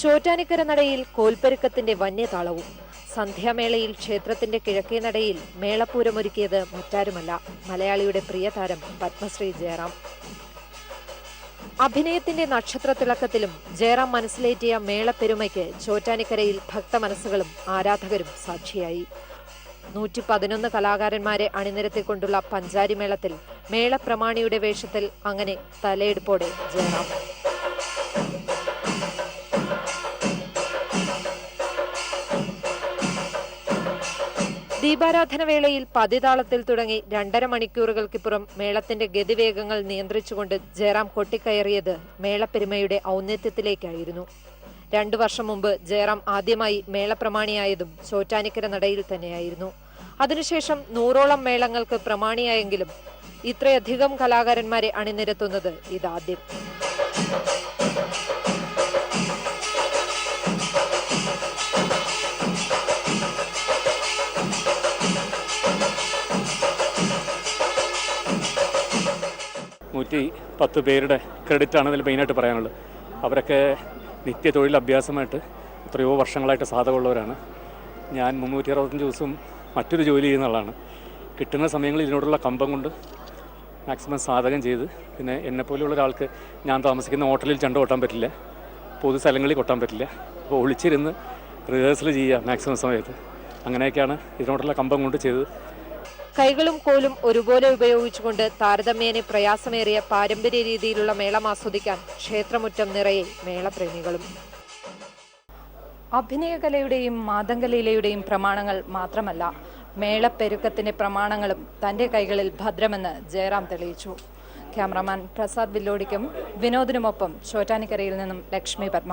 ചോറ്റാനിക്കര നടയിൽ കോൽപ്പെരുക്കത്തിന്റെ വന്യതാളവും. സന്ധ്യാമേളയിൽ ക്ഷേത്രത്തിന്റെ കിഴക്കേ നടയിൽ മേളപ്പൂരമൊരുക്കിയത് മറ്റാരുമല്ല. മലയാളിയുടെ പ്രിയതാരം പത്മശ്രീ ജയറാം. അഭിനയത്തിന്റെ നക്ഷത്ര തിളക്കത്തിലും ജയറാം മനസ്സിലേറ്റിയ മേളപ്പെരുമയ്ക്ക് ചോറ്റാനിക്കരയിൽ ഭക്തമനസ്സുകളും ആരാധകരും സാക്ഷിയായി. നൂറ്റി പതിനൊന്ന് കലാകാരന്മാരെ അണിനിരത്തിക്കൊണ്ടുള്ള പഞ്ചാരി മേളത്തിൽ മേളപ്രമാണിയുടെ വേഷത്തിൽ അങ്ങനെ തലയെടുപ്പോടെ ജയറാം. ദീപാരാധന വേളയിൽ പതിതാളത്തിൽ തുടങ്ങി രണ്ടര മണിക്കൂറുകൾക്കിപ്പുറം മേളത്തിന്റെ ഗതിവേഗങ്ങൾ നിയന്ത്രിച്ചുകൊണ്ട് ജയറാം കൊട്ടിക്കയറിയത് മേളപ്പെരുമയുടെ ഔന്നത്യത്തിലേക്കായിരുന്നു. രണ്ടു വർഷം മുമ്പ് ജയറാം ആദ്യമായി മേളപ്രമാണിയായതും ചോറ്റാനിക്കര നടയിൽ തന്നെയായിരുന്നു. അതിനുശേഷം നൂറോളം മേളങ്ങൾക്ക് പ്രമാണിയായെങ്കിലും ഇത്രയധികം കലാകാരന്മാരെ അണിനിരത്തുന്നത് ഇതാദ്യം. നൂറ്റി പത്ത് പേരുടെ ക്രെഡിറ്റ് ആണ് ഇതിൽ മെയിനായിട്ട് പറയാനുള്ളത്. അവരൊക്കെ നിത്യ തൊഴിൽ അഭ്യാസമായിട്ട് എത്രയോ വർഷങ്ങളായിട്ട് സാധകമുള്ളവരാണ്. ഞാൻ മുന്നൂറ്റി അറുപത്തഞ്ച് ദിവസവും മറ്റൊരു ജോലി ചെയ്യുന്ന ആളാണ്. കിട്ടുന്ന സമയങ്ങളിൽ ഇതിനോടുള്ള കമ്പം കൊണ്ട് മാക്സിമം സാധകം ചെയ്ത് പിന്നെ എന്നെപ്പോലെയുള്ള ഒരാൾക്ക് ഞാൻ താമസിക്കുന്ന ഹോട്ടലിൽ ചണ്ട കൊട്ടാൻ പറ്റില്ല. പൊതു സ്ഥലങ്ങളിൽ കൊട്ടാൻ പറ്റില്ല. അപ്പോൾ ഒളിച്ചിരുന്ന് റിഹേഴ്സൽ ചെയ്യുക മാക്സിമം സമയത്ത്. അങ്ങനെയൊക്കെയാണ് ഇതിനോടുള്ള കമ്പം കൊണ്ട് ചെയ്തത്. കൈകളും കോലും ഒരുപോലെ ഉപയോഗിച്ചുകൊണ്ട് താരതമ്യേന പ്രയാസമേറിയ പാരമ്പര്യ രീതിയിലുള്ള മേളം ആസ്വദിക്കാൻ ക്ഷേത്രമുറ്റം നിറയെ മേളപ്രേമികളും. അഭിനയകലയുടെയും മാതംഗലീലയുടെയും പ്രമാണങ്ങൾ മാത്രമല്ല മേളപ്പെരുക്കത്തിന്റെ പ്രമാണങ്ങളും തന്റെ കൈകളിൽ ഭദ്രമെന്ന് ജയറാം തെളിയിച്ചു. ക്യാമറമാൻ പ്രസാദ് വില്ലോടിക്കും വിനോദിനുമൊപ്പം ചോറ്റാനിക്കരയിൽ നിന്നും ലക്ഷ്മി പത്മ